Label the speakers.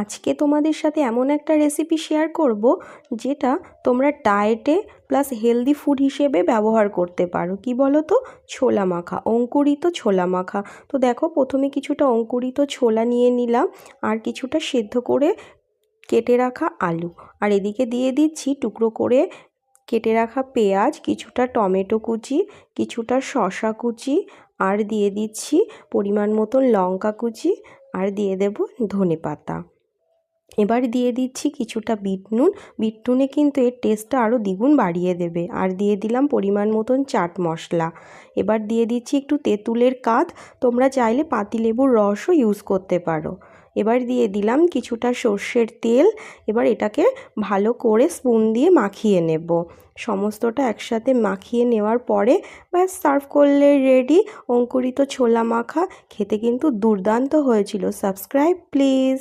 Speaker 1: আজকে তোমাদের সাথে এমন একটা রেসিপি শেয়ার করব, যেটা তোমরা ডায়েটে প্লাস হেলদি ফুড হিসেবে ব্যবহার করতে পারো। কি বলো তো ছোলা মাখা, অঙ্কুরিত ছোলা মাখা। তো দেখো, প্রথমে কিছুটা অঙ্কুরিত ছোলা নিয়ে নিলাম, আর কিছুটা সেদ্ধ করে কেটে রাখা আলু। আর এদিকে দিয়ে দিচ্ছি টুকরো করে কেটে রাখা পেঁয়াজ, কিছুটা টমেটো কুচি, কিছুটা শশা কুচি, আর দিয়ে দিচ্ছি পরিমাণ মতন লঙ্কা কুচি, আর দিয়ে দেব ধনে পাতা এবার দিয়ে দিচ্ছি কিছুটা বিট নুন বিট নুনে কিন্তু এর টেস্টটা আরও দ্বিগুণ বাড়িয়ে দেবে। আর দিয়ে দিলাম পরিমাণ মতন চাট মশলা। এবার দিয়ে দিচ্ছি একটু তেঁতুলের কাঁধ তোমরা চাইলে পাতিলেবুর রসও ইউজ করতে পারো। এবার দিয়ে দিলাম কিছুটা সর্ষের তেল। এবার এটাকে ভালো করে স্পুন দিয়ে মাখিয়ে নেব। সমস্তটা একসাথে মাখিয়ে নেওয়ার পরে ব্যাস সার্ভ করলে রেডি অঙ্কুরিত ছোলা মাখা। খেতে কিন্তু দুর্দান্ত হয়েছিল। Subscribe please